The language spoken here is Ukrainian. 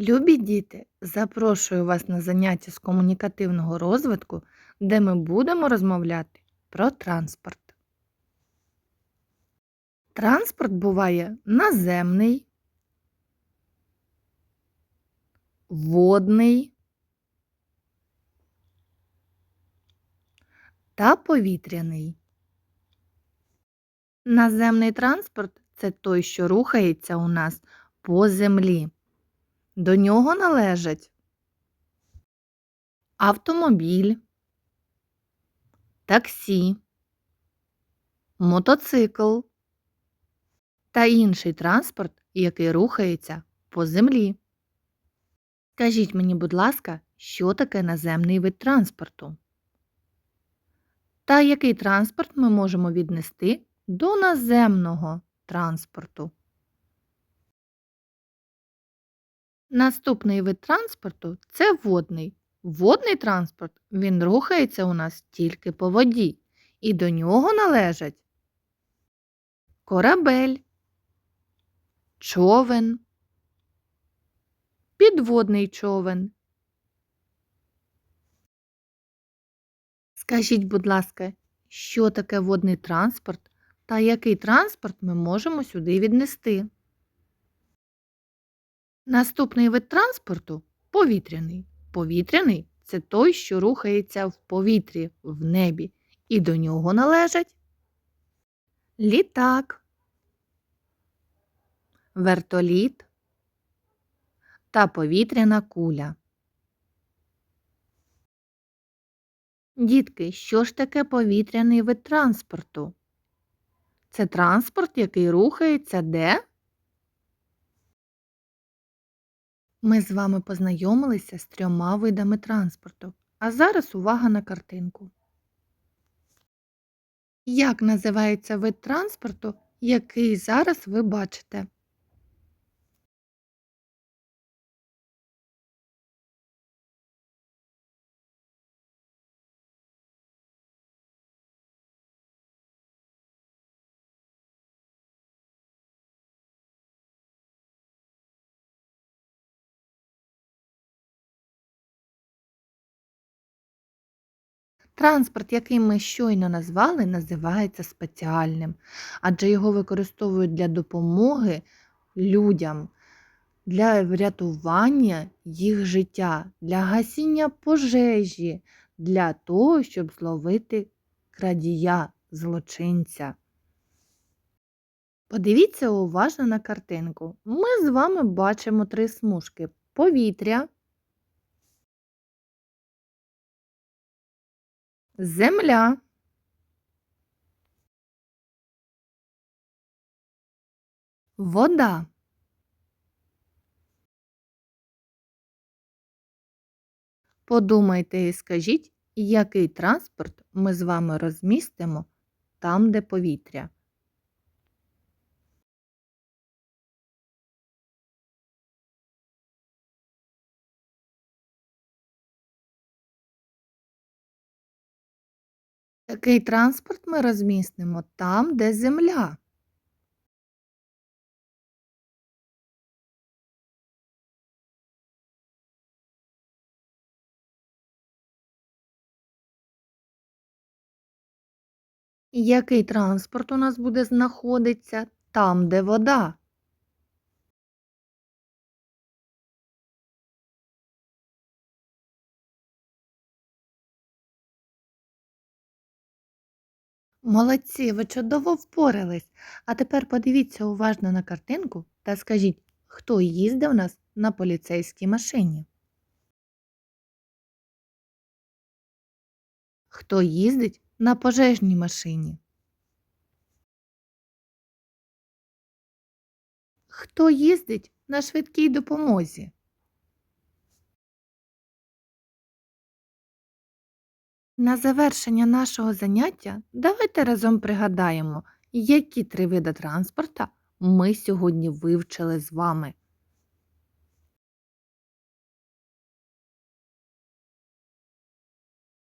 Любі діти, запрошую вас на заняття з комунікативного розвитку, де ми будемо розмовляти про транспорт. Транспорт буває наземний, водний та повітряний. Наземний транспорт це той, що рухається у нас по землі. До нього належать автомобіль, таксі, мотоцикл та інший транспорт, який рухається по землі. Скажіть мені, будь ласка, що таке наземний вид транспорту? Та який транспорт ми можемо віднести до наземного транспорту? Наступний вид транспорту це водний. Водний транспорт він рухається у нас тільки по воді, і до нього належать корабель, човен, підводний човен. Скажіть, будь ласка, що таке водний транспорт та який транспорт ми можемо сюди віднести? Наступний вид транспорту повітряний. Повітряний це той, що рухається в повітрі, в небі, і до нього належать літак, вертоліт та повітряна куля. Дітки, що ж таке повітряний вид транспорту? Це транспорт, який рухається де? Ми з вами познайомилися з трьома видами транспорту. А зараз увага на картинку. Як називається вид транспорту, який зараз ви бачите? Транспорт, який ми щойно назвали, називається спеціальним, адже його використовують для допомоги людям, для врятування їх життя, для гасіння пожежі, для того, щоб зловити крадія, злочинця. Подивіться уважно на картинку. Ми з вами бачимо три смужки повітря. Земля. Вода. Подумайте і скажіть, який транспорт ми з вами розмістимо там, де повітря. Такий транспорт ми розмістимо там, де земля. Який транспорт у нас буде знаходитися там, де вода? Молодці, ви чудово впорались. А тепер подивіться уважно на картинку та скажіть, хто їздив нас на поліцейській машині? Хто їздить на пожежній машині? Хто їздить на швидкій допомозі? На завершення нашого заняття давайте разом пригадаємо, які три види транспорта ми сьогодні вивчили з вами.